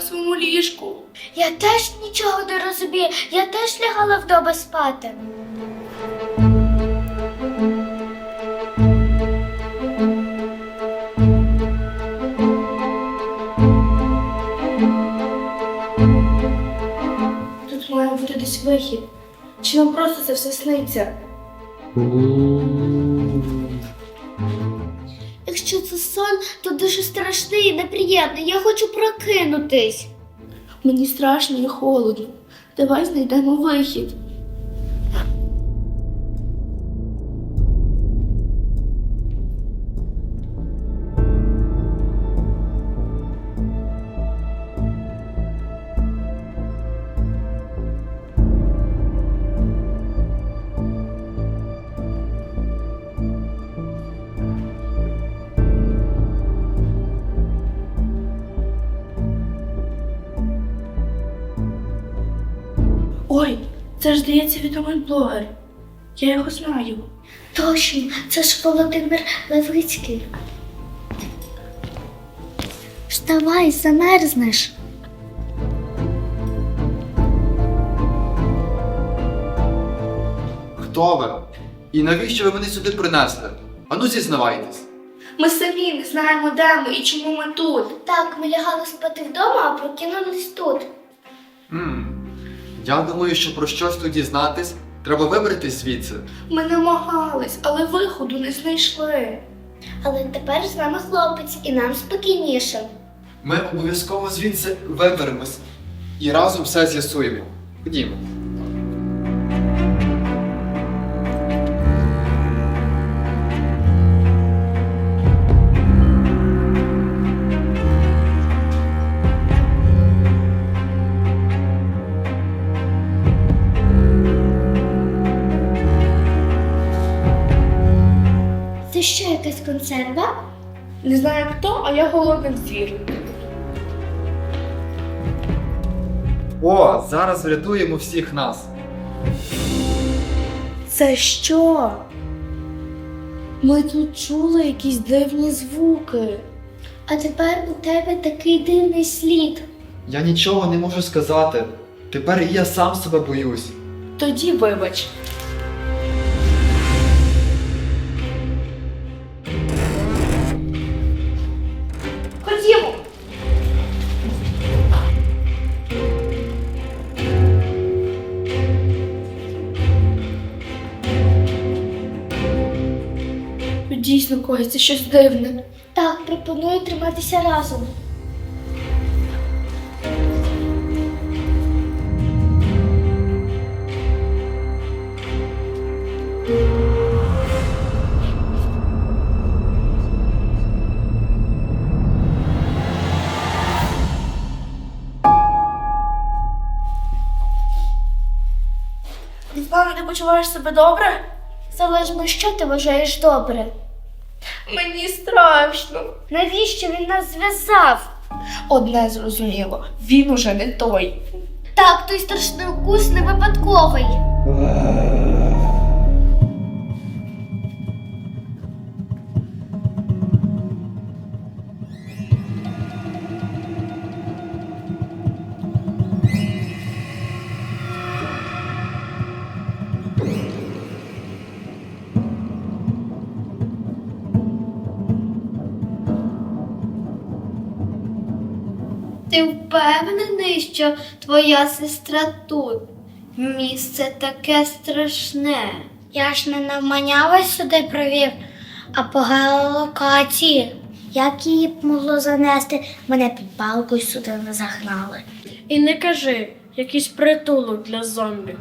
на своєму ліжку. Я теж нічого не розумію. Я теж лягала вдома спати. Тут має бути десь вихід. Чи нам просто це все сниться? Це сон, то дуже страшний і неприємний. Я хочу прокинутись. Мені страшно і холодно. Давай знайдемо вихід. Ой, це ж здається відомий блогер. Я його знаю. Точно, це ж Володимир Левицький. Вставай, замерзнеш. Хто ви? І навіщо ви мене сюди принесли? Ану зізнавайтесь. Ми самі не знаємо, де ми і чому ми тут. Так, ми лягали спати вдома, а прокинулись тут. м Я думаю, що про щось тут дізнатись, треба вибратись звідси. Ми намагались, але виходу не знайшли. Але тепер з нами хлопець, і нам спокійніше. Ми обов'язково звідси виберемось і разом все з'ясуємо. Ходімо. Це що, якась консерва? Не знаю хто, а я голодний звір. О, зараз врятуємо всіх нас. Це що? Ми тут чули якісь дивні звуки. А тепер у тебе такий дивний слід. Я нічого не можу сказати. Тепер і я сам себе боюсь. Тоді вибач. Ходімо. Дійсно, Дійсно коїться щось дивне. Так, пропоную триматися разом. Почуваєш себе добре? Залежно, що ти вважаєш добре. Мені страшно. Навіщо він нас зв'язав? Одне зрозуміло, він уже не той. Так, той страшний укус не випадковий. Впевнений, що твоя сестра тут? Місце таке страшне. Я ж не навманялась сюди провів, а по геолокації. Як її б могло занести, мене під палкою сюди не загнали. І не кажи, якийсь притулок для зомбі.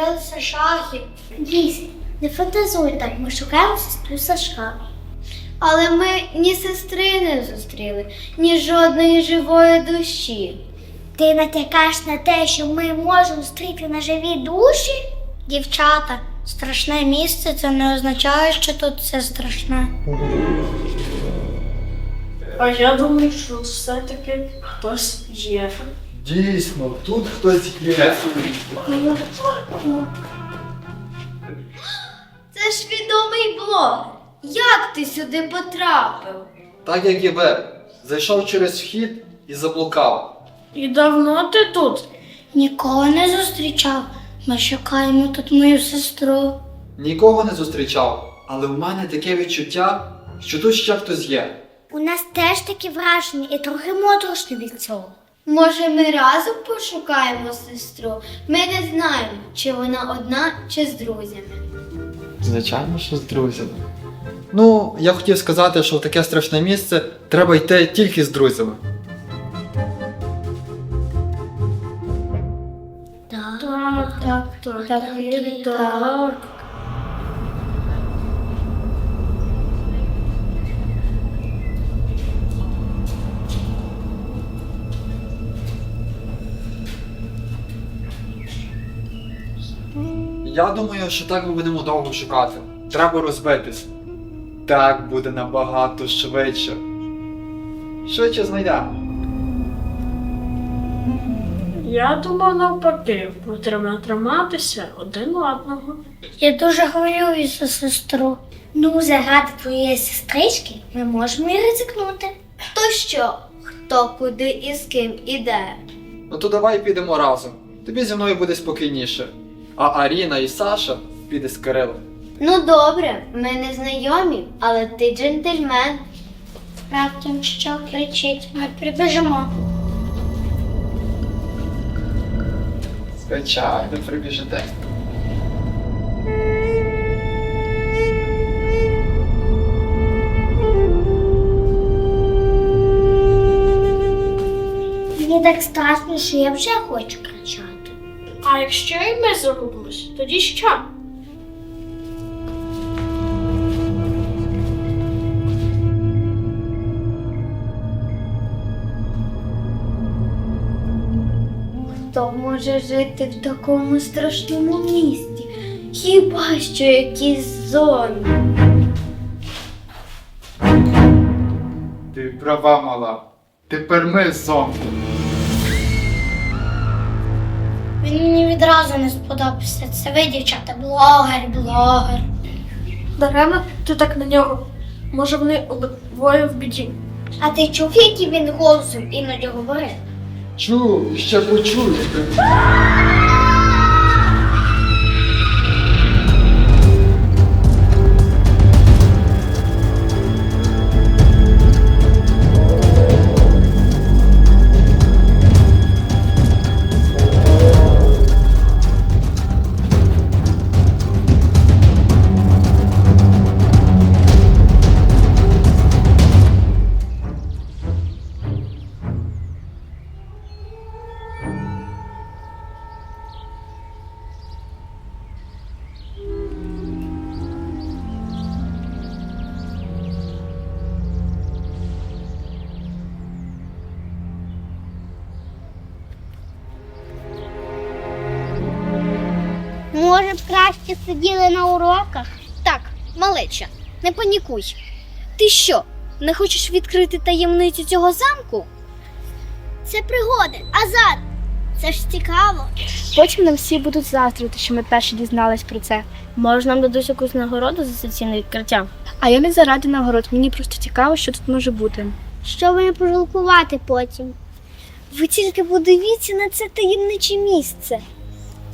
Ти шахи. Лізь, не фантазуй так, ми шукаємо сестру Сашка. Але ми ні сестри не зустріли, ні жодної живої душі. Ти натякаєш на те, що ми можемо зустріти на живі душі? Дівчата, страшне місце це не означає, що тут все страшне. А я думаю, що все-таки хтось є. Дійсно, тут хтось є. Це ж відомий блог. Як ти сюди потрапив? Так як і ви. Зайшов через вхід і заблукав. І давно ти тут? Нікого не зустрічав. Ми шукаємо тут мою сестру. Нікого не зустрічав, але в мене таке відчуття, що тут ще хтось є. У нас теж такі враження і трохи моторошно від цього. Може, ми разом пошукаємо сестру? Ми не знаємо, чи вона одна, чи з друзями. Звичайно, що з друзями. Ну, я хотів сказати, що в таке страшне місце треба йти тільки з друзями. Так, Так, так, так, Я думаю, що так ми будемо довго шукати. Треба розбитись. Так буде набагато швидше. Швидше знайдемо. Я думав навпаки, потрібно триматися один одного. Я дуже хвилююся за сестру. Ну, заради твоєї сестрички ми можемо і ризикнути. То що? Хто куди і з ким іде? Ну то давай підемо разом. Тобі зі мною буде спокійніше. А Аріна і Саша піде з Кирилом. Ну добре, ми не знайомі, але ти джентльмен. Раптом що кричить, ми прибіжимо. Звичайно, прибіжите. Мені так страшно, що я вже хочу. А якщо і ми загубимось, тоді що? Хто може жити в такому страшному місті? Хіба що якісь зомбі? Ти права мала. Тепер ми зомбі. Він мені відразу не сподобався. Це ви, дівчата, блогер, блогер. Дарема ти так на нього. Може вони обоє в біді. А ти чув, який він голосом іноді говорив? Чув, ще почуєте. Може сиділи на уроках? Так, малеча, не панікуй. Ти що, не хочеш відкрити таємницю цього замку? Це пригоди, азарт. Це ж цікаво. Потім нам всі будуть заздрити, що ми перші дізнались про це. Може нам дадуть якусь нагороду за це цінне відкриття? А я не заради нагород, мені просто цікаво, що тут може бути. Щоб не пожалкувати потім. Ви тільки подивіться на це таємниче місце.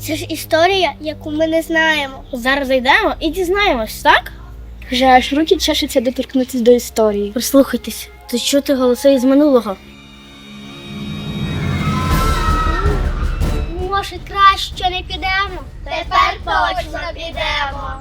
Це ж історія, яку ми не знаємо. Зараз зайдемо і дізнаємось, так? Вже аж руки чешуться доторкнутися до історії. Прислухайтесь, то чути голоси із минулого. Може, краще не підемо? Тепер точно підемо.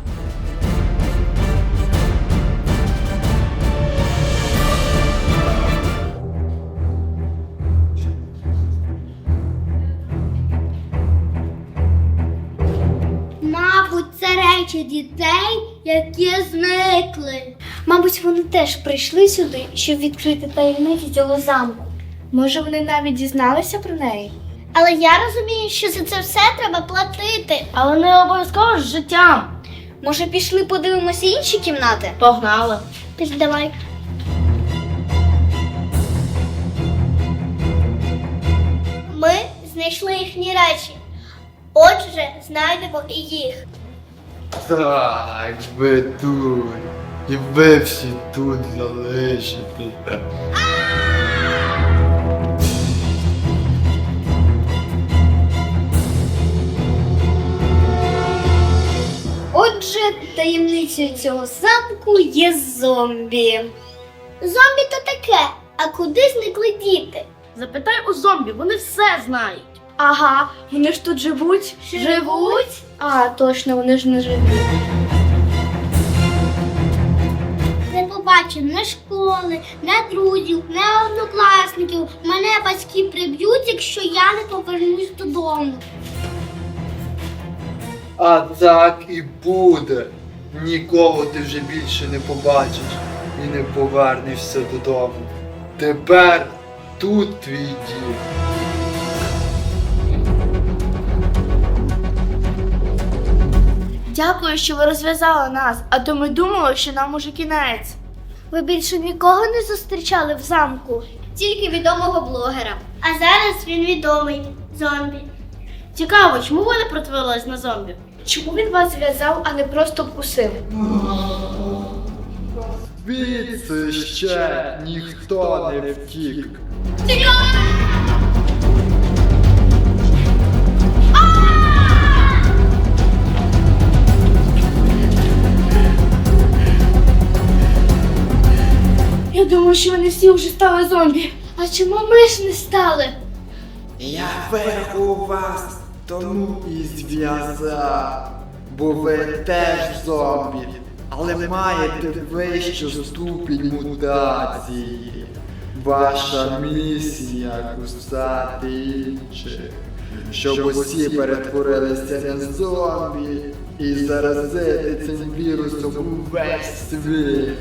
Речі дітей, які зникли. Мабуть, вони теж прийшли сюди, щоб відкрити таємниці цього замку. Може, вони навіть дізналися про неї? Але я розумію, що за це все треба платити. Але не обов'язково з життям. Може, пішли подивимося інші кімнати? Погнали. Пішли, давай. Ми знайшли їхні речі. Отже, знайдемо і їх. Так, ви тут. І ви всі тут залишитеся. Отже, таємницею цього замку є зомбі. Зомбі то таке, а куди зникли діти? Запитай у зомбі, вони все знають. Ага, вони ж тут живуть. Живуть? А, точно, вони ж не живі. Не побачив ні школи, ні друзів, ні однокласників. Мене батьки приб'ють, якщо я не повернусь додому. А так і буде. Нікого ти вже більше не побачиш і не повернешся додому. Тепер тут твій дім. Дякую, що ви розв'язали нас, а то ми думали, що нам уже кінець. Ви більше нікого не зустрічали в замку? Тільки відомого блогера. А зараз він відомий зомбі. Цікаво, чому ви не противились на зомбі? Чому він вас зв'язав, а не просто вкусив? Звідси ще ніхто не втік. Я думаю, що вони всі вже стали зомбі. А чому ми ж не стали? Я вирахував вас, тому і зв'язав. Бо ви теж зомбі, але маєте вищу ступінь мутації. Ваша місія кусати інших, щоб усі перетворилися на зомбі і заразити цим вірусом увесь світ.